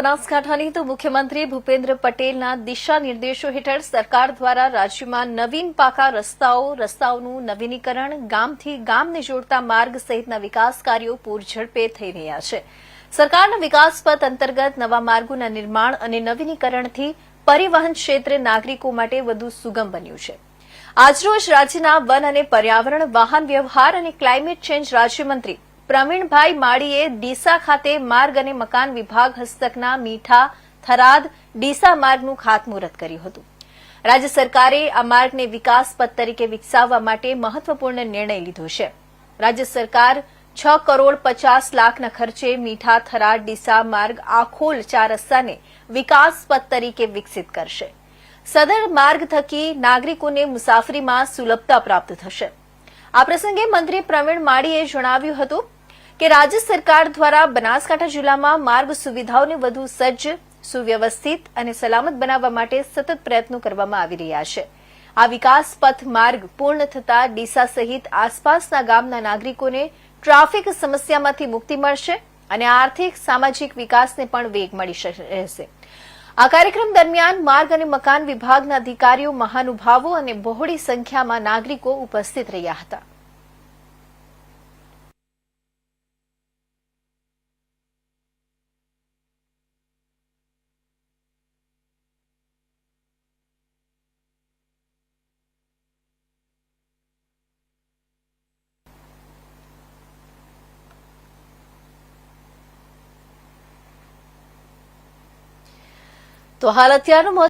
બનાસકાંઠાની તો મુખ્યમંત્રી ભૂપેન્દ્ર પટેલના દિશા નિર્દેશો હેઠળ સરકાર દ્વારા રાજ્યમાં નવીન પાકા રસ્તાઓ, રસ્તાઓનું નવીનીકરણ, ગામથી ગામને જોડતા માર્ગ સહિતના વિકાસ કાર્યો પૂરઝડપે થઈ રહ્યા છે. સરકારના વિકાસ પથ અંતર્ગત નવા માર્ગોના નિર્માણ અને નવીનીકરણથી પરિવહન ક્ષેત્રે નાગરિકો માટે વધુ સુગમ બન્યું છે. આજરોજ રાજ્યના વન અને પર્યાવરણ, વાહન વ્યવહાર અને ક્લાઇમેટ ચેન્જ રાજ્યમંત્રી પ્રવીણભાઈ માળીએ ડીસા ખાતે માર્ગ અને મકાન વિભાગ હસ્તકના મીઠા થરાદ ડીસા માર્ગનું ખાતમુહૂર્ત કર્યું હતું. રાજ્ય સરકારે આ માર્ગને વિકાસ પથ તરીકે વિકસાવવા માટે મહત્વપૂર્ણ નિર્ણય લીધો છે. રાજ્ય સરકાર છ કરોડ પચાસ લાખના ખર્ચે મીઠા થરાદ ડીસા માર્ગ આખોલ ચાર રસ્તાને વિકાસ પથ તરીકે વિકસિત કરશે. સદર માર્ગ થકી નાગરિકોને મુસાફરીમાં સુલભતા પ્રાપ્ત થશે. આ પ્રસંગે મંત્રી પ્રવીણ માળીએ જણાવ્યું હતું કે રાજ્ય સરકાર દ્વારા બનાસકાંઠા જિલ્લામાં માર્ગ સુવિધાઓને વધુ સજ્જ, સુવ્યવસ્થિત અને સલામત બનાવવા માટે સતત પ્રયત્નો કરવામાં આવી રહ્યા છે. આ વિકાસ પથ માર્ગ પૂર્ણ થતા ડીસા સહિત આસપાસના ગામના નાગરિકોને ટ્રાફિક સમસ્યામાંથી મુક્તિ મળશે અને આર્થિક, સામાજિક વિકાસને પણ વેગ મળી રહેશે. આ કાર્યક્રમ દરમિયાન માર્ગ અને મકાન વિભાગના અધિકારીઓ, મહાનુભાવો અને બહોળી સંખ્યામાં નાગરિકો ઉપસ્થિત રહ્યા હતા. તો હાલ અત્યારનું